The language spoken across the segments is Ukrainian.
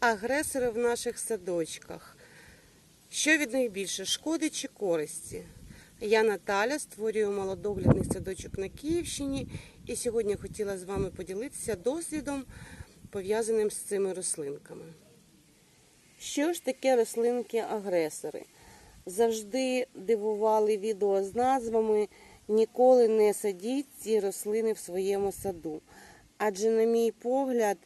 Агресори в наших садочках. Що від них більше шкоди чи користі? Я Наталя, створюю малодоглядний садочок на Київщині і сьогодні хотіла з вами поділитися досвідом, пов'язаним з цими рослинками. Що ж таке рослинки-агресори? Завжди дивували відео з назвами Ніколи не садіть ці рослини в своєму саду. Адже, на мій погляд,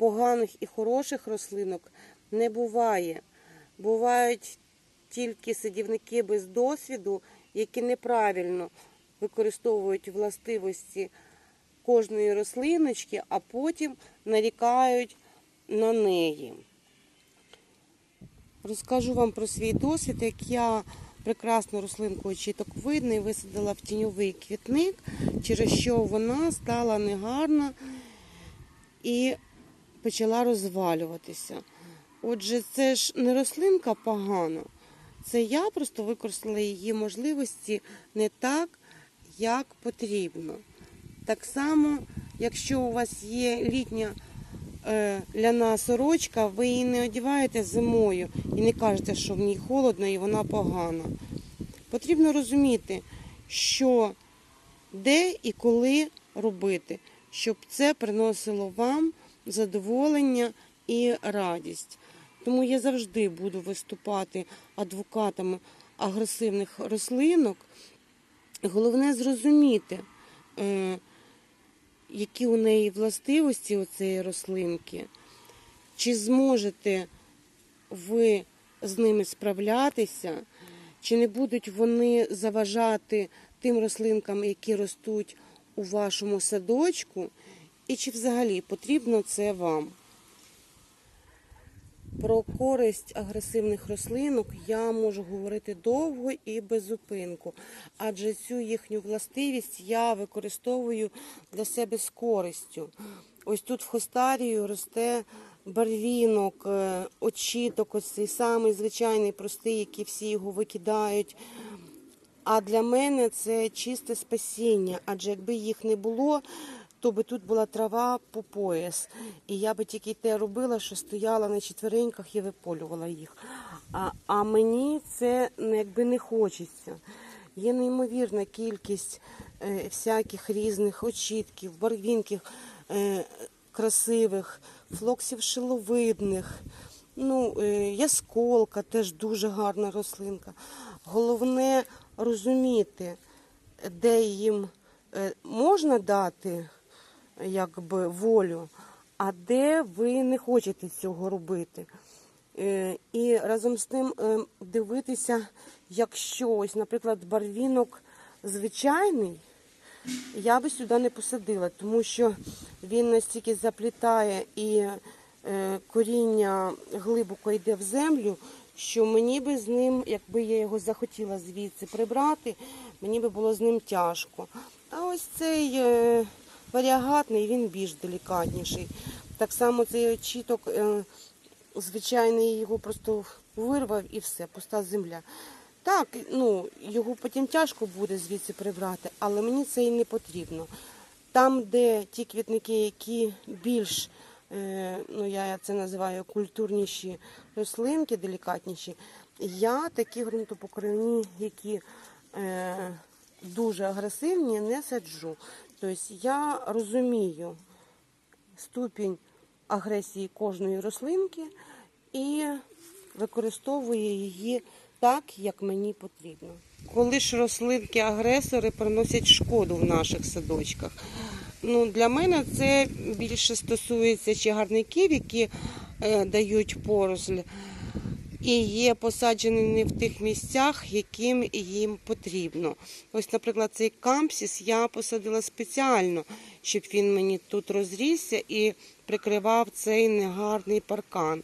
поганих і хороших рослинок не буває. Бувають тільки садівники без досвіду, які неправильно використовують властивості кожної рослиночки, а потім нарікають на неї. Розкажу вам про свій досвід, як я прекрасну рослинку очіток видний висадила в тіньовий квітник, через що вона стала негарна і почала розвалюватися. Отже, це ж не рослинка погана, це я просто використала її можливості не так, як потрібно. Так само, якщо у вас є літня е, ляна сорочка, ви її не одягаєте зимою і не кажете, що в ній холодно і вона погана. Потрібно розуміти, що де і коли робити, щоб це приносило вам задоволення і радість. Тому я завжди буду виступати адвокатами агресивних рослинок. Головне зрозуміти, е, які у неї властивості у цієї рослинки, чи зможете ви з ними справлятися, чи не будуть вони заважати тим рослинкам, які ростуть у вашому садочку, і чи взагалі потрібно це вам. Про користь агресивних рослинок я можу говорити довго і без зупинку, адже цю їхню властивість я використовую для себе з користю. Ось тут в хостарію росте барвінок, е, очіток, ось цей самий звичайний, простий, який всі його викидають. А для мене це чисте спасіння, адже якби їх не було, то би тут була трава по пояс. І я би тільки те робила, що стояла на четвереньках і виполювала їх. А, а мені це ну, якби не хочеться. Є неймовірна кількість е, всяких різних очітків, барвінків е, красивих, флоксів шиловидних. Ну, е, ясколка теж дуже гарна рослинка. Головне розуміти, де їм е, можна дати якби, волю, а де ви не хочете цього робити. Е, І разом з тим е, дивитися, якщо ось, наприклад, барвінок звичайний, я би сюди не посадила, тому що він настільки заплітає і е, коріння глибоко йде в землю, що мені би з ним, якби я його захотіла звідси прибрати, мені би було з ним тяжко. А ось цей варіагатний, він більш делікатніший. Так само цей очіток, е, звичайний, його просто вирвав і все, пуста земля. Так, ну, його потім тяжко буде звідси прибрати, але мені це і не потрібно. Там, де ті квітники, які більш, е, ну я це називаю культурніші рослинки, делікатніші, я такі ґрунтопокривні, які е, дуже агресивні, не саджу. Тобто я розумію ступінь агресії кожної рослинки і використовую її так, як мені потрібно. Коли ж рослинки-агресори приносять шкоду в наших садочках? Ну, для мене це більше стосується чагарників, які е, дають поросль, і є посаджені не в тих місцях, яким їм потрібно. Ось, наприклад, цей кампсіс я посадила спеціально, щоб він мені тут розрісся і прикривав цей негарний паркан.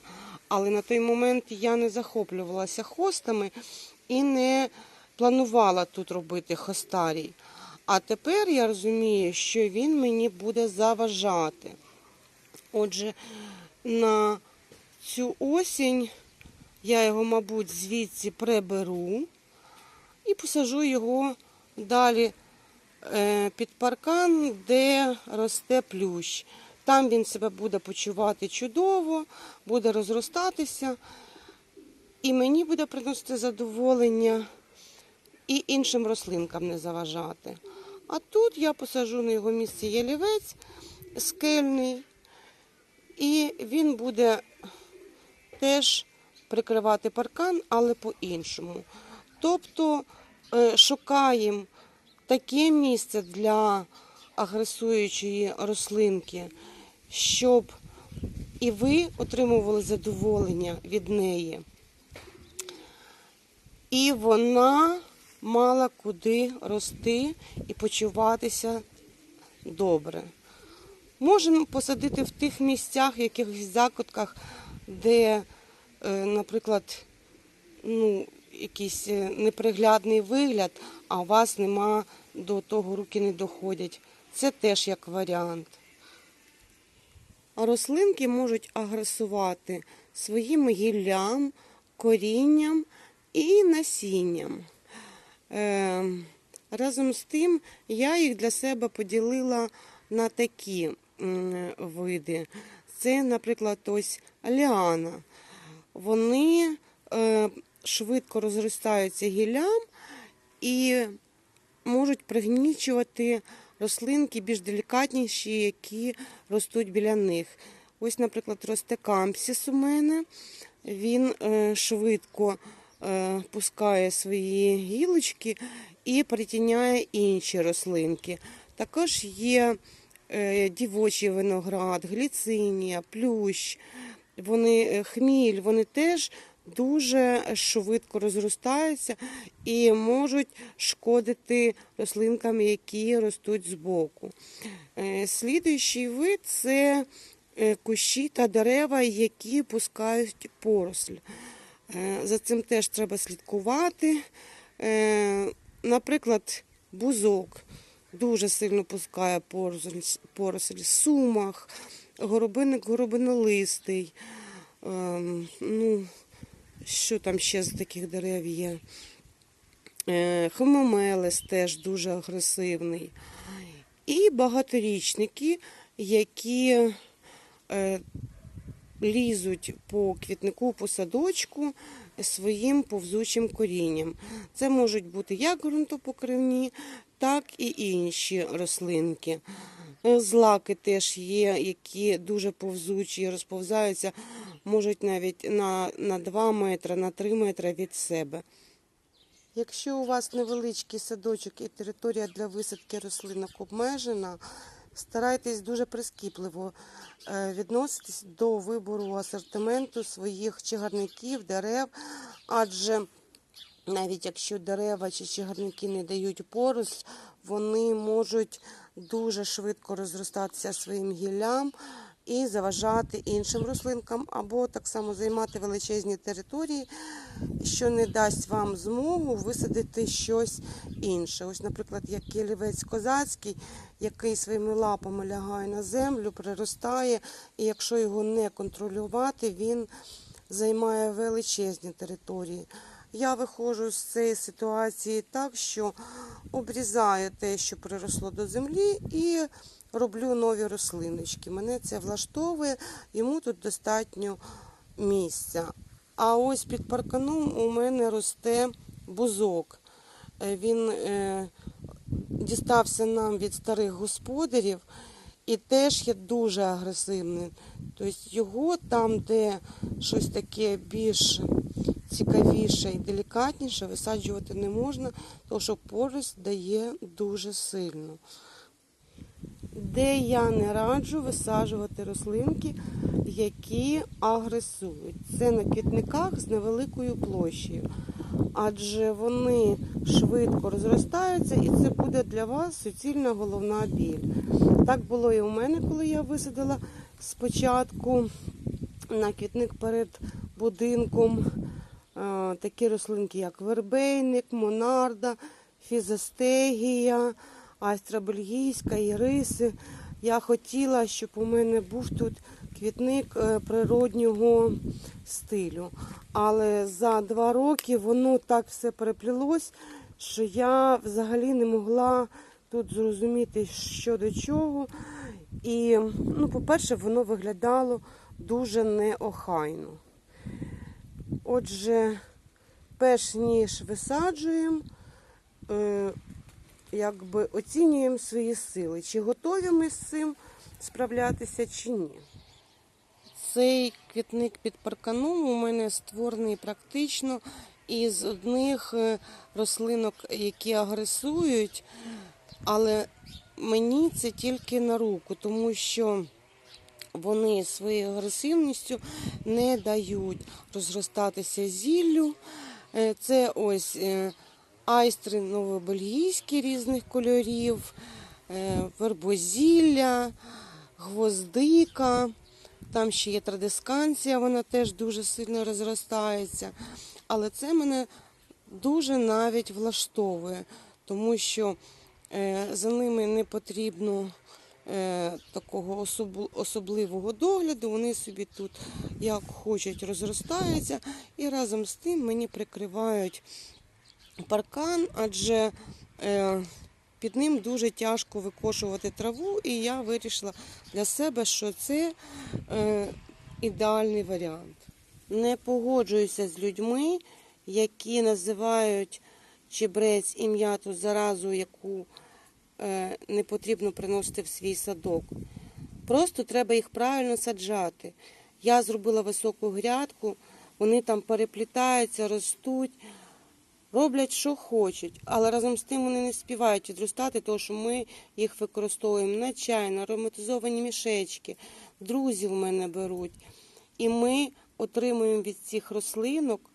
Але на той момент я не захоплювалася хостами і не планувала тут робити хостарій. А тепер я розумію, що він мені буде заважати. Отже, на цю осінь я його, мабуть, звідси приберу і посажу його далі е, під паркан, де росте плющ. Там він себе буде почувати чудово, буде розростатися, і мені буде приносити задоволення, і іншим рослинкам не заважати. А тут я посаджу на його місці ялівець скельний, і він буде теж прикривати паркан, але по-іншому. Тобто е, шукаємо таке місце для агресуючої рослинки, щоб і ви отримували задоволення від неї. І вона мала куди рости і почуватися добре. Можемо посадити в тих місцях, в якихось закутках, де, наприклад, ну, якийсь е, неприглядний вигляд, а у вас нема до того руки не доходять. Це теж як варіант. Рослинки можуть агресувати своїм гіллям, корінням і насінням. Е, разом з тим я їх для себе поділила на такі види. Це, наприклад, ось ліана. Вони е, швидко розростаються гіллям і можуть пригнічувати рослинки більш делікатніші, які ростуть біля них. Ось, наприклад, росте кампсіс у мене. Він е, швидко е, пускає свої гілочки і притіняє інші рослинки. Також є дівочий виноград, гліцинія, плющ, вони, е, хміль, вони теж дуже швидко розростаються і можуть шкодити рослинкам, які ростуть збоку. Е, Слідуючий вид це е, кущі та дерева, які пускають поросль. За цим теж треба слідкувати. Наприклад, бузок дуже сильно пускає поросль, поросль сумах, горобинник горобинолистий. Ем, Ну, що там ще з таких дерев є? Е, Хомомелес теж дуже агресивний. І багаторічники, які е, лізуть по квітнику, по садочку своїм повзучим корінням. Це можуть бути як ґрунтопокривні, так і інші рослинки. Злаки теж є, які дуже повзучі розповзаються, можуть навіть на, на 2 метри, на 3 метри від себе. Якщо у вас невеличкий садочок і територія для висадки рослинок обмежена, старайтесь дуже прискіпливо е, відноситись до вибору асортименту своїх чагарників, дерев, адже навіть якщо дерева чи чагарники не дають поросль, вони можуть дуже швидко розростатися своїм гіллям і заважати іншим рослинкам, або так само займати величезні території, що не дасть вам змогу висадити щось інше. Ось, наприклад, як кілівець козацький, який своїми лапами лягає на землю, приростає, і якщо його не контролювати, він займає величезні території. Я виходжу з цієї ситуації так, що обрізаю те, що приросло до землі, і роблю нові рослиночки. Мене це влаштовує, йому тут достатньо місця. А ось під парканом у мене росте бузок. Е, Він е, дістався нам від старих господарів і теж є дуже агресивним. Тобто його там, де щось таке більш цікавіше і делікатніше, висаджувати не можна, тому що порость дає дуже сильно. Де я не раджу висаджувати рослинки, які агресують. Це на квітниках з невеликою площею. Адже вони швидко розростаються, і це буде для вас суцільна головна біль. Так було і у мене, коли я висадила спочатку на квітник перед будинком такі рослинки, як вербейник, монарда, фізостегія, айстра бельгійська, іриси. Я хотіла, щоб у мене був тут квітник е, природнього стилю. Але за два роки воно так все переплілось, що я взагалі не могла тут зрозуміти, що до чого. І, ну, по-перше, воно виглядало дуже неохайно. Отже, перш ніж висаджуємо, е, якби оцінюємо свої сили, чи готові ми з цим справлятися, чи ні. Цей квітник під парканом у мене створений практично із одних е, рослинок, які агресують, але мені це тільки на руку, тому що вони своєю агресивністю не дають розростатися зіллю. Е, Це ось е, айстри новобельгійські різних кольорів, е, вербозілля, гвоздика. Там ще є традисканція, вона теж дуже сильно розростається. Але це мене дуже навіть влаштовує, тому що за ними не потрібно такого особ- особливого догляду. Вони собі тут як хочуть розростаються, і разом з тим мені прикривають паркан, адже е, під ним дуже тяжко викошувати траву, і я вирішила для себе, що це е, ідеальний варіант. Не погоджуюся з людьми, які називають чебрець і м'яту заразу, яку е, не потрібно приносити в свій садок. Просто треба їх правильно саджати. Я зробила високу грядку, вони там переплітаються, ростуть, роблять, що хочуть, але разом з тим вони не співають відростати, тому що ми їх використовуємо на чай, на ароматизовані мішечки. Друзі в мене беруть. І ми отримуємо від цих рослинок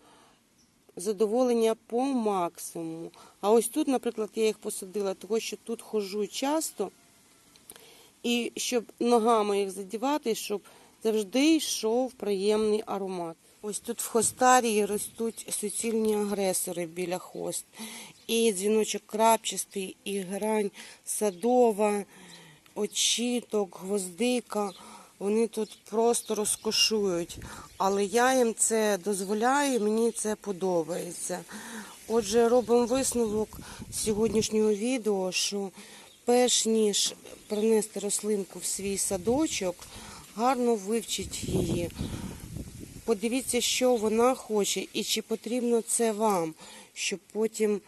задоволення по максимуму. А ось тут, наприклад, я їх посадила, тому що тут ходжу часто. І щоб ногами їх задівати, щоб завжди йшов приємний аромат. Ось тут в хостарії ростуть суцільні агресори біля хост. І дзвіночок крапчастий, і грань садова, очіток, гвоздика. Вони тут просто розкошують. Але я їм це дозволяю, мені це подобається. Отже, робимо висновок з сьогоднішнього відео, що перш ніж принести рослинку в свій садочок, гарно вивчіть її. Подивіться, що вона хоче і чи потрібно це вам, щоб потім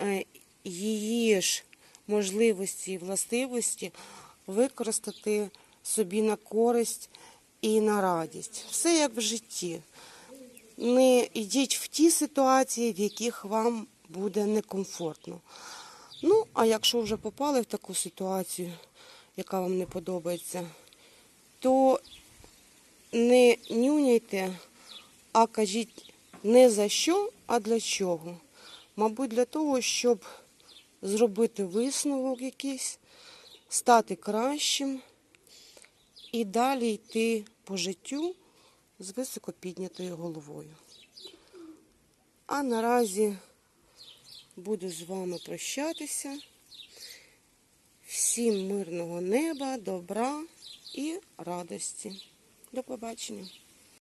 е, її ж можливості і властивості використати собі на користь і на радість. Все як в житті. Не йдіть в ті ситуації, в яких вам буде некомфортно. Ну, а якщо вже попали в таку ситуацію, яка вам не подобається, то не нюняйте, а кажіть не за що, а для чого. Мабуть, для того, щоб зробити висновок якийсь, стати кращим і далі йти по життю з високо піднятою головою. А наразі буду з вами прощатися. Всім мирного неба, добра і радості. До побачення.